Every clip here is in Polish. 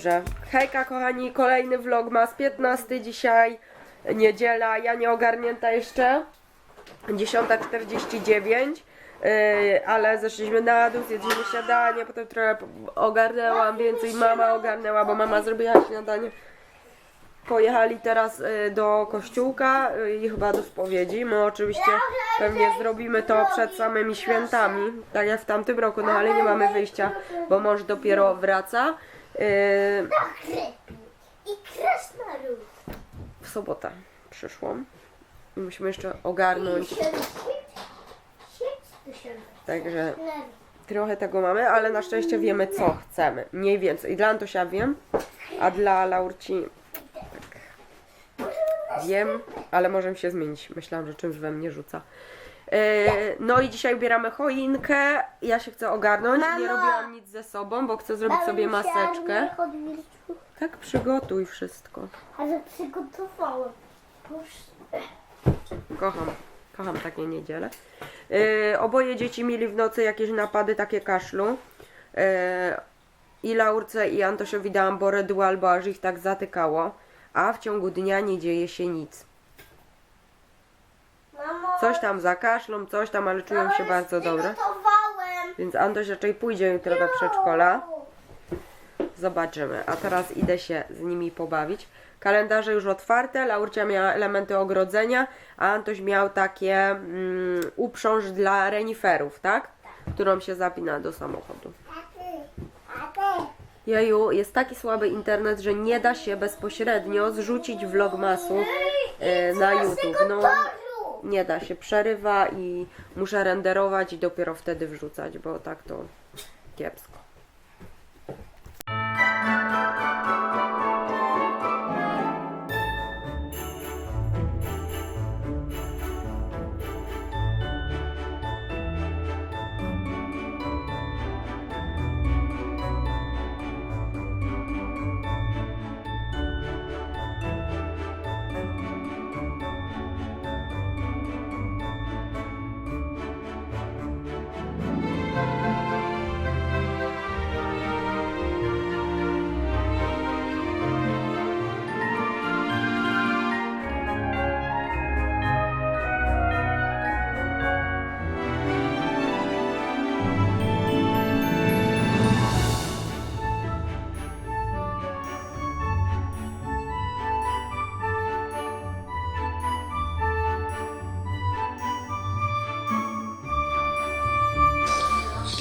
Dobrze. Hejka kochani, kolejny vlog ma z 15 dzisiaj, niedziela, ja nie ogarnięta jeszcze. 10.49, yy, ale zeszliśmy na dół, zjedliśmy śniadanie, potem trochę ogarnęłam, więcej mama ogarnęła, bo mama zrobiła śniadanie. Pojechali teraz y, do kościółka y, i chyba do spowiedzi. My oczywiście pewnie zrobimy to przed samymi świętami, tak jak w tamtym roku, no ale nie mamy wyjścia, bo mąż dopiero wraca. Y, I krasnolud. w sobotę przyszłam i musimy jeszcze ogarnąć, także trochę tego mamy, ale na szczęście wiemy co chcemy, mniej więcej. Dla Antosia wiem, a dla Laurci tak, wiem, ale możemy się zmienić. Myślałam, że czymś we mnie rzuca. E, No i dzisiaj ubieramy choinkę. Ja się chcę ogarnąć. Nie robiłam nic ze sobą, bo chcę zrobić sobie maseczkę. Tak, przygotuj wszystko. Ale przygotowałem. Proszę. Kocham, kocham takie niedziele. Yy, oboje dzieci mieli w nocy jakieś napady takie kaszlu. Yy, I Laurce i Antosiowi dałam Boredual, bo aż ich tak zatykało. A w ciągu dnia nie dzieje się nic. Mamo, Coś tam za kaszlą, coś tam, ale czują się bardzo dobre. Przygotowałem. Więc Antoś raczej pójdzie jutro do przedszkola. Zobaczymy. A teraz idę się z nimi pobawić. Kalendarze już otwarte. Laurcia miała elementy ogrodzenia, a Antoś miał takie mm, uprząż dla reniferów, tak? Którą się zapina do samochodu. Jeju, jest taki słaby internet, że nie da się bezpośrednio zrzucić vlogmasu e, na YouTube. No, nie da się, przerywa i muszę renderować i dopiero wtedy wrzucać, bo tak to kiepsko.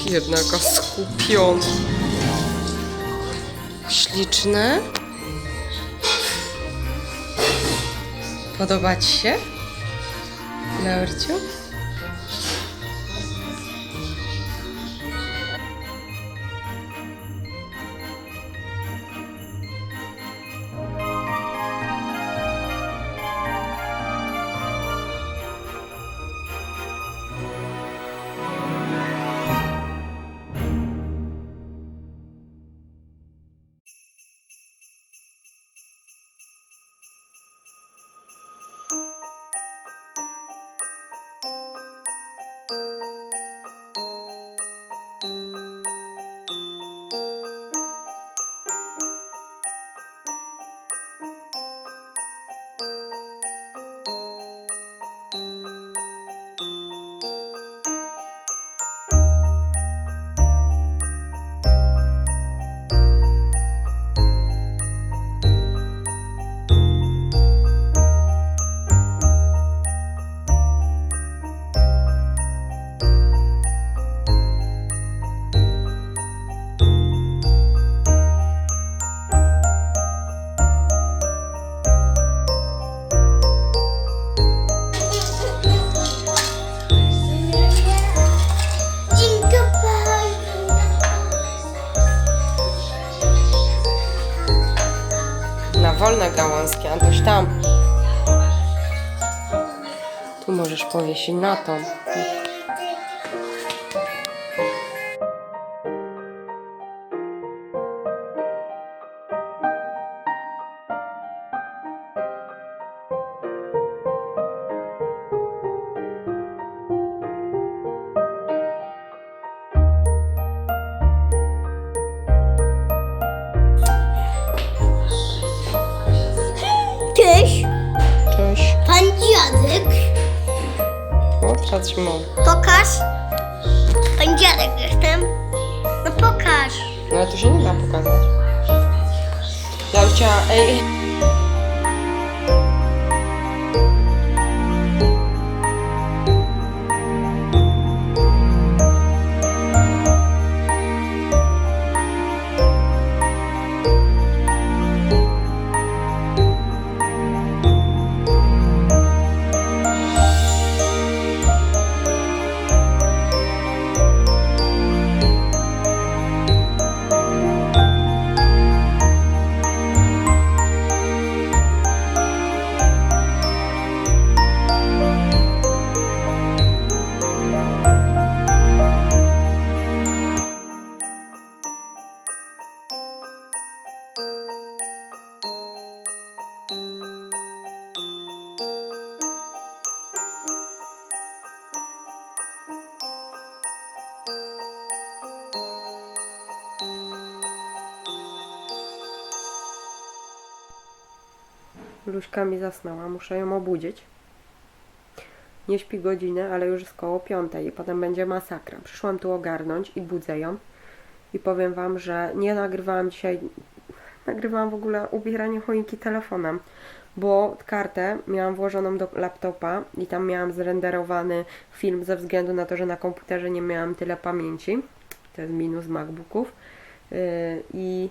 Jednaka skupiona. Śliczne. Podoba Ci się? Laurciu? Tu możesz powiesić na tą. Patrz mu. Pokaż. Pan dziadek jestem. No pokaż. No ale to się nie da pokazać. Ja bym chciała... Ej, ej. Luśka mi zasnęła, muszę ją obudzić. Nie śpi godzinę, ale już jest koło piątej i potem będzie masakra. Przyszłam tu ogarnąć i budzę ją. I powiem Wam, że nie nagrywałam dzisiaj, nagrywałam w ogóle ubieranie choinki telefonem, bo kartę miałam włożoną do laptopa i tam miałam zrenderowany film ze względu na to, że na komputerze nie miałam tyle pamięci. To jest minus MacBooków. Yy, I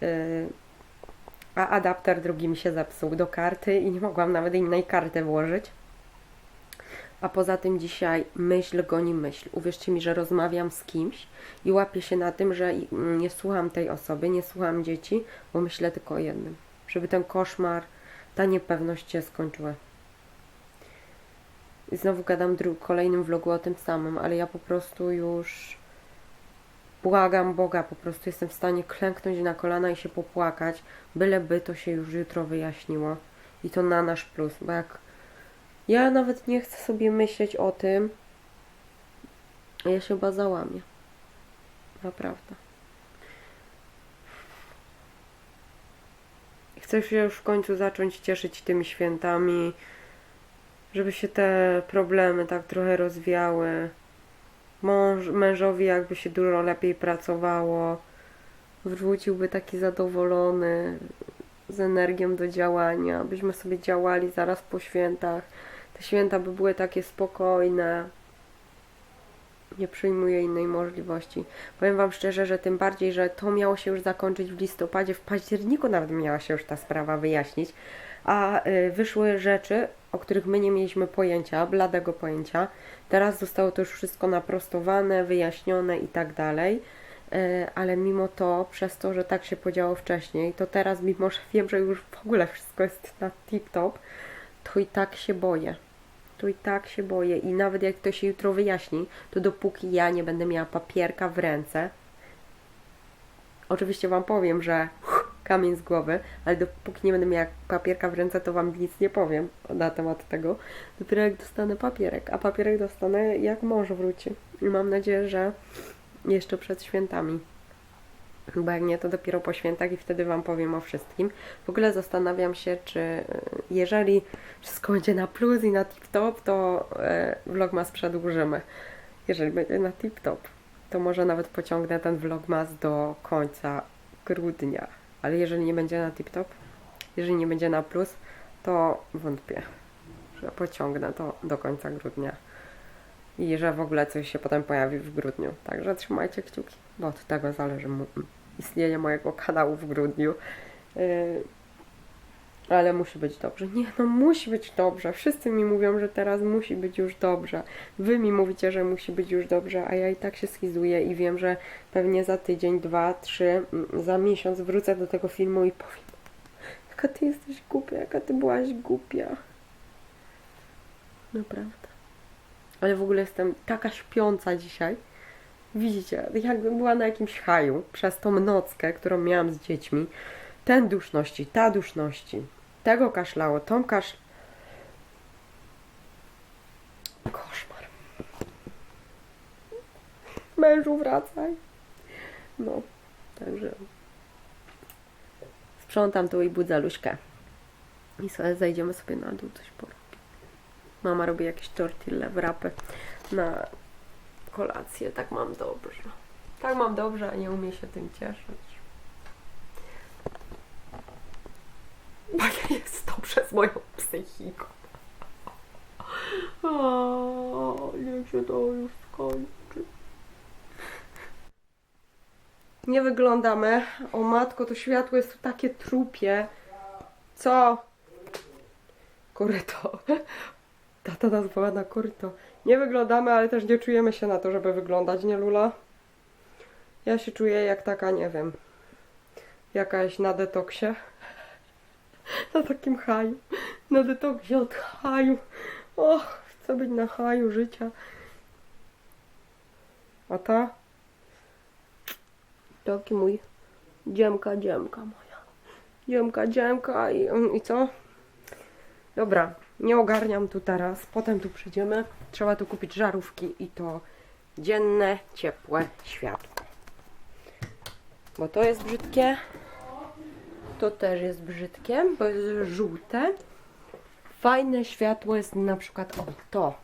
yy, a adapter drugi mi się zepsuł do karty i nie mogłam nawet innej karty włożyć. A poza tym dzisiaj myśl goni myśl. Uwierzcie mi, że rozmawiam z kimś i łapię się na tym, że i- nie słucham tej osoby, nie słucham dzieci, bo myślę tylko o jednym. Żeby ten koszmar, ta niepewność się skończyła. I znowu gadam dru- kolejnym vlogu o tym samym, ale ja po prostu już błagam Boga, po prostu jestem w stanie klęknąć na kolana i się popłakać, byleby to się już jutro wyjaśniło. I to na nasz plus, bo jak ja nawet nie chcę sobie myśleć o tym, ja się chyba załamię. Naprawdę. Chcę się już w końcu zacząć cieszyć tymi świętami, żeby się te problemy tak trochę rozwiały. Mąż, mężowi jakby się dużo lepiej pracowało, wróciłby taki zadowolony, z energią do działania, byśmy sobie działali zaraz po świętach. Te święta by były takie spokojne. Nie przyjmuję innej możliwości. Powiem Wam szczerze, że tym bardziej, że to miało się już zakończyć w listopadzie, w październiku nawet miała się już ta sprawa wyjaśnić, a y, wyszły rzeczy, o których my nie mieliśmy pojęcia, bladego pojęcia. Teraz zostało to już wszystko naprostowane, wyjaśnione i tak dalej. E, ale mimo to, przez to, że tak się podziało wcześniej, to teraz, mimo że wiem, że już w ogóle wszystko jest na tip-top, to i tak się boję. To i tak się boję. I nawet jak to się jutro wyjaśni, to dopóki ja nie będę miała papierka w ręce, oczywiście Wam powiem, że kamień z głowy, ale dopóki nie będę miała papierka w ręce, to Wam nic nie powiem na temat tego. Dopiero jak dostanę papierek, a papierek dostanę jak mąż wróci. I mam nadzieję, że jeszcze przed świętami. Bo jak nie, to dopiero po świętach i wtedy Wam powiem o wszystkim. W ogóle zastanawiam się, czy e, jeżeli wszystko będzie na plus i na tip-top, to e, vlogmas przedłużymy. Jeżeli będzie na tip-top, to może nawet pociągnę ten vlogmas do końca grudnia. Ale jeżeli nie będzie na tip-top, jeżeli nie będzie na plus, to wątpię, że pociągnę to do końca grudnia i że w ogóle coś się potem pojawi w grudniu. Także trzymajcie kciuki, bo od tego zależy istnienie mojego kanału w grudniu. Yy, ale musi być dobrze. Nie, no musi być dobrze. Wszyscy mi mówią, że teraz musi być już dobrze. Wy mi mówicie, że musi być już dobrze, a ja i tak się schizuję i wiem, że pewnie za tydzień, dwa, trzy, mm, za miesiąc wrócę do tego filmu i powiem jaka ty jesteś głupia, jaka ty byłaś głupia. Naprawdę. Ale w ogóle jestem taka śpiąca dzisiaj. Widzicie, jakbym była na jakimś haju przez tą nockę, którą miałam z dziećmi. Ten duszności, ta duszności. Tego kaszlało, tą kasz... Koszmar. Mężu, wracaj. No, także... Sprzątam tu i budzę Luśkę. I sobie zejdziemy sobie na dół, coś porobić. Mama robi jakieś tortille, wrapy na kolację. Tak mam dobrze. Tak mam dobrze, a nie umie się tym cieszyć. Bo nie jest dobrze z moją psychiką. O, niech się to już skończy. Nie wyglądamy. O matko, to światło jest tu takie trupie. Co? Koryto. Tata nazwała na koryto. Nie wyglądamy, ale też nie czujemy się na to, żeby wyglądać, nie Lula? Ja się czuję jak taka, nie wiem, jakaś na detoksie. Na takim haju. Na detoksie od haju. Och, chcę być na haju życia. A ta? Taki mój dziemka, dziemka moja. Dziemka, dziemka i, i co? Dobra, nie ogarniam tu teraz. Potem tu przyjdziemy. Trzeba tu kupić żarówki i to dzienne, ciepłe światło. Bo to jest brzydkie. To też jest brzydkie, bo jest żółte. Fajne światło jest na przykład o to.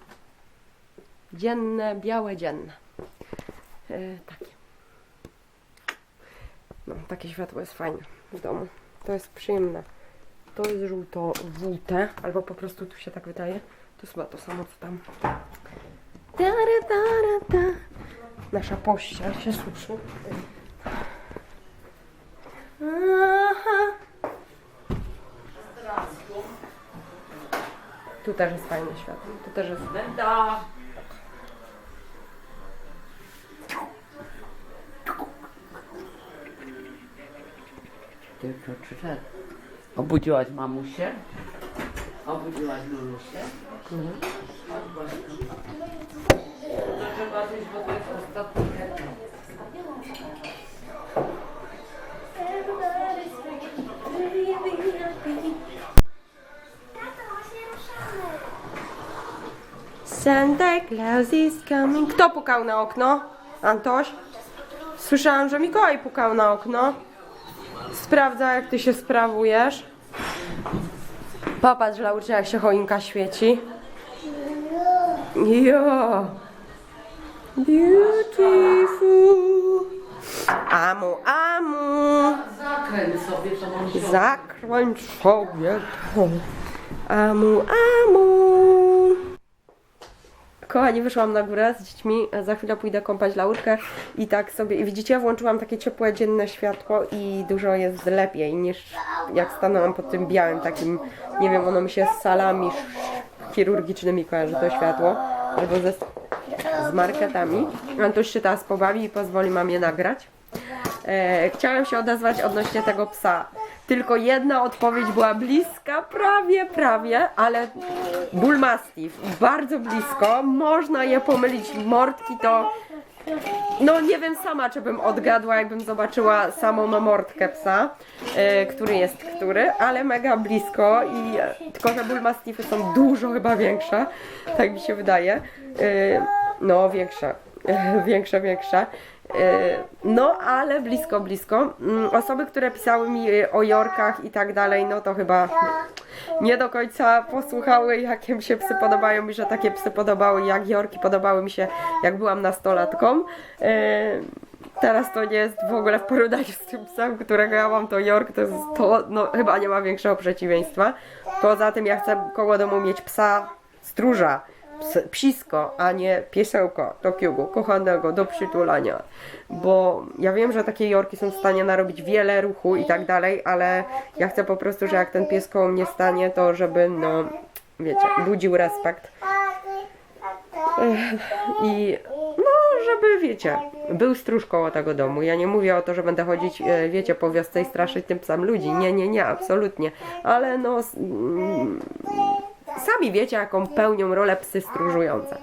Dzienne, białe dzienne. E, takie. No, takie światło jest fajne w domu. To jest przyjemne. To jest żółto żółte, albo po prostu tu się tak wydaje. To jest chyba to samo co tam. Nasza pościel się suszy. Aha. Tu też jest fajne światło. Tu też jest. Ty przeczytaj. Obudziłaś mamusię? Obudziłaś Lulusię? Mhm. Trzeba wyjść, bo to jest ostatni. Santa Claus is coming. Kto pukał na okno? Antoś? Słyszałam, że Mikołaj pukał na okno. Sprawdza, jak ty się sprawujesz. Popatrz, Laurcie, jak się choinka świeci. Jo. Beautiful. Amu, amu. Zakręć sobie to mam. Zakręć sobie to. Amu, amu. Kochani, wyszłam na górę z dziećmi. Za chwilę pójdę kąpać laurkę i tak sobie. Widzicie, włączyłam takie ciepłe dzienne światło i dużo jest lepiej niż jak stanęłam pod tym białym takim. Nie wiem, ono mi się z salami chirurgicznymi kojarzy to światło. Albo ze, z marketami. Antoś się teraz pobawi i pozwoli mamie nagrać. E, chciałem się odezwać odnośnie tego psa. Tylko jedna odpowiedź była bliska, prawie, prawie, ale Bull Mastiff, bardzo blisko. Można je pomylić. Mordki to. No nie wiem sama, czy bym odgadła, jakbym zobaczyła samą mordkę psa, e, który jest który, ale mega blisko i e, tylko, że Bull Mastiffy są dużo chyba większe, tak mi się wydaje. E, no większe, większe, większe. E, No, ale blisko, blisko. Mm, Osoby, które pisały mi e, o Jorkach i tak dalej, no to chyba nie do końca posłuchały, jakie mi się psy podobają mi, że takie psy podobały, jak Jorki podobały mi się, jak byłam nastolatką. E, Teraz to nie jest w ogóle w porównaniu z tym psem, którego ja mam, to York to jest to, no chyba nie ma większego przeciwieństwa. Poza tym ja chcę koło domu mieć psa stróża, ps, psisko, a nie piesełko takiego kochanego do przytulania. Bo ja wiem, że takie Jorki są w stanie narobić wiele ruchu i tak dalej, ale ja chcę po prostu, że jak ten pies koło mnie stanie, to żeby, no, wiecie, budził respekt. I no, żeby, wiecie, był stróż koło tego domu. Ja nie mówię o to, że będę chodzić, e, wiecie, po wiosce i straszyć tym psem ludzi. Nie, nie, nie, absolutnie. Ale no, mm, sami wiecie, jaką pełnią rolę psy stróżujące.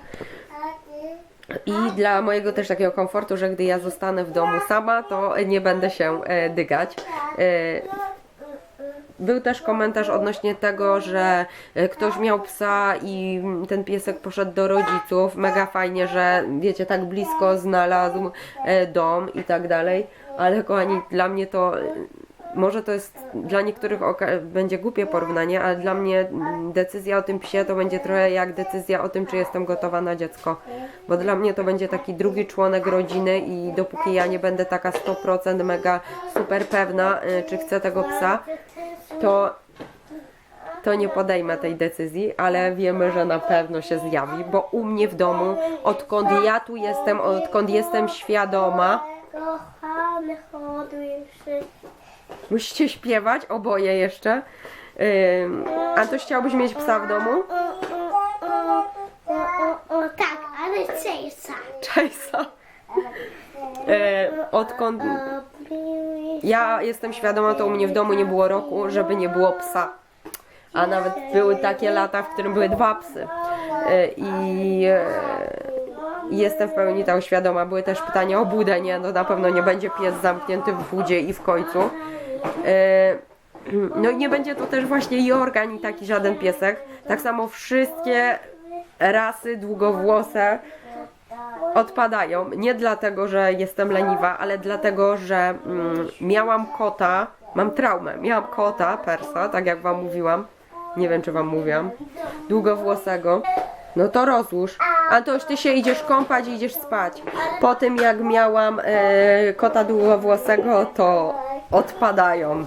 I dla mojego też takiego komfortu, że gdy ja zostanę w domu sama, to nie będę się e, dygać. E, był też komentarz odnośnie tego, że e, ktoś miał psa i ten piesek poszedł do rodziców. Mega fajnie, że wiecie, tak blisko znalazł dom i tak dalej. Ale kochani, dla mnie to może to jest dla niektórych będzie głupie porównanie, ale dla mnie mm, decyzja o tym psie to będzie trochę jak decyzja o tym, czy jestem gotowa na dziecko. Bo dla mnie to będzie taki drugi członek rodziny i dopóki ja nie będę taka 100% mega super pewna, y, czy chcę tego psa, to to nie podejmę tej decyzji, ale wiemy, że na pewno się zjawi, bo u mnie w domu, odkąd ja tu jestem, odkąd jestem świadoma, Kochany hoduje musicie śpiewać, oboje jeszcze. Ym, Antoś, chciałbyś mieć psa w domu? O, tak, ale cejsa. Chase'a. Yy, Odkąd ja jestem świadoma, to u mnie w domu nie było roku, żeby nie było psa. A nawet były takie lata, w którym były dwa psy. Yy, I yy, jestem w pełni tego świadoma. Były też pytania o budę, nie? No na pewno nie będzie pies zamknięty w budzie i w końcu. Yy, No i nie będzie to też właśnie Jork ani taki żaden piesek. Tak samo wszystkie rasy długowłose odpadają. Nie dlatego, że jestem leniwa, ale dlatego, że mm, miałam kota, mam traumę. Miałam kota, persa, tak jak wam mówiłam. Nie wiem, czy wam mówiłam. Długowłosego. No to rozłóż. Antoś, ty się idziesz kąpać i idziesz spać. Po tym jak miałam e, kota długowłosego, to odpadają.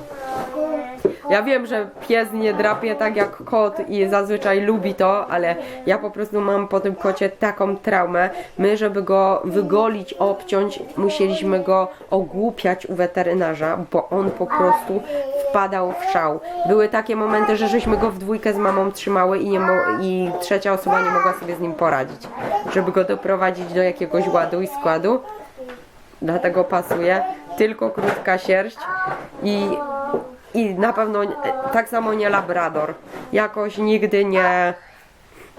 Ja wiem, że pies nie drapie tak jak kot i zazwyczaj lubi to, ale ja po prostu mam po tym kocie taką traumę. My, żeby go wygolić, obciąć, musieliśmy go ogłupiać u weterynarza, bo on po prostu wpadał w szał. Były takie momenty, że żeśmy go w dwójkę z mamą trzymały i, nie i trzecia osoba nie mogła sobie z nim poradzić. Żeby go doprowadzić do jakiegoś ładu i składu. Dlatego pasuje tylko krótka sierść i i na pewno tak samo nie labrador. Jakoś nigdy nie.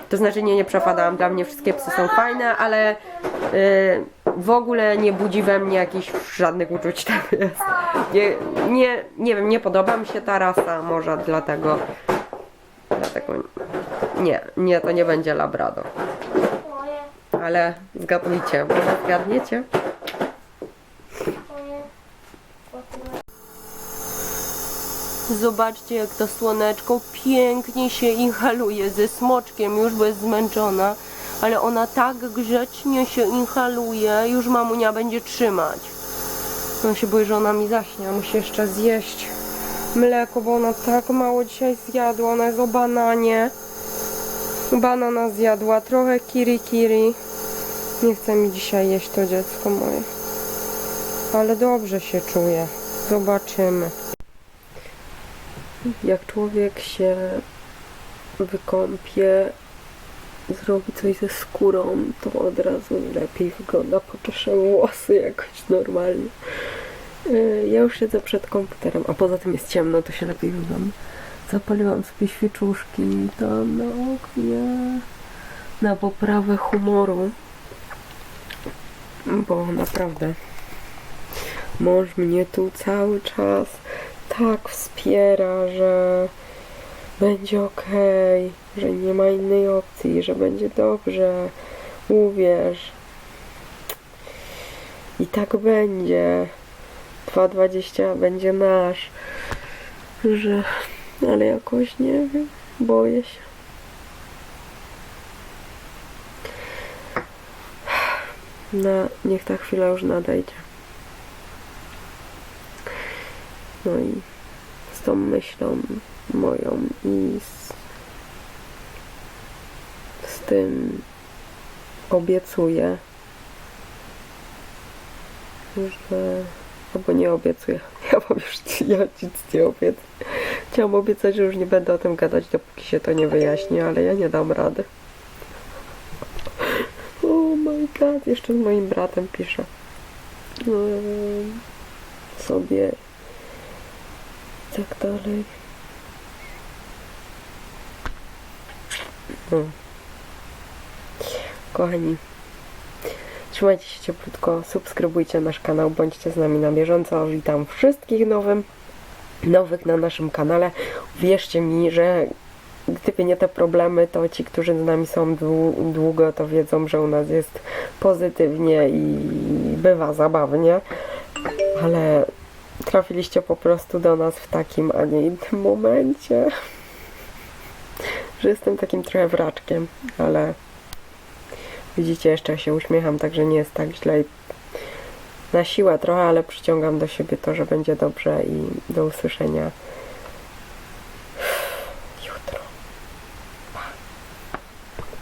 To znaczy nie, nie przepadałam. Dla mnie wszystkie psy są fajne, ale y, w ogóle nie budzi we mnie jakichś żadnych uczuć ten pies. Nie, nie, nie wiem, nie podoba mi się ta rasa, może dlatego. Dlatego nie, nie, to nie będzie labrador. Ale zgadnijcie, może zgadniecie? Zobaczcie, jak to słoneczko pięknie się inhaluje ze smoczkiem, już bo jest zmęczona. Ale ona tak grzecznie się inhaluje, już mamunia będzie trzymać. No się boi, że ona mi zaśnie, a musi jeszcze zjeść mleko, bo ona tak mało dzisiaj zjadła. Ona jest o bananie. Banana zjadła, trochę kiri kiri. Nie chce mi dzisiaj jeść to dziecko moje. Ale dobrze się czuje. Zobaczymy jak człowiek się wykąpie, zrobi coś ze skórą, to od razu lepiej wygląda, poczeszę włosy jakoś normalnie. Yy, Ja już siedzę przed komputerem, a poza tym jest ciemno, to się lepiej wygląda. Zapaliłam sobie świeczuszki tam na oknie, na poprawę humoru, bo naprawdę mąż mnie tu cały czas tak wspiera, że będzie okej, że nie ma innej opcji, że będzie dobrze. Uwierz. I tak będzie. 2,20 będzie nasz. Że. Ale jakoś nie wiem. Boję się. No, niech ta chwila już nadejdzie. No i z tą myślą moją i z, z tym obiecuję, że albo nie obiecuję. Ja mam już ja nic nie obiecuję. Chciałam obiecać, że już nie będę o tym gadać, dopóki się to nie wyjaśni, ale ja nie dam rady. Oh my god, jeszcze z moim bratem piszę. Ehm, sobie tak dalej. No. Kochani, trzymajcie się cieplutko, subskrybujcie nasz kanał, bądźcie z nami na bieżąco. Witam wszystkich nowym, nowych na naszym kanale. Wierzcie mi, że gdyby nie te problemy, to ci, którzy z nami są dłu- długo, to wiedzą, że u nas jest pozytywnie i bywa zabawnie, ale trafiliście po prostu do nas w takim, a nie innym momencie. Że jestem takim trochę wraczkiem, ale widzicie, jeszcze się uśmiecham, także nie jest tak źle. Na siłę trochę, ale przyciągam do siebie to, że będzie dobrze i do usłyszenia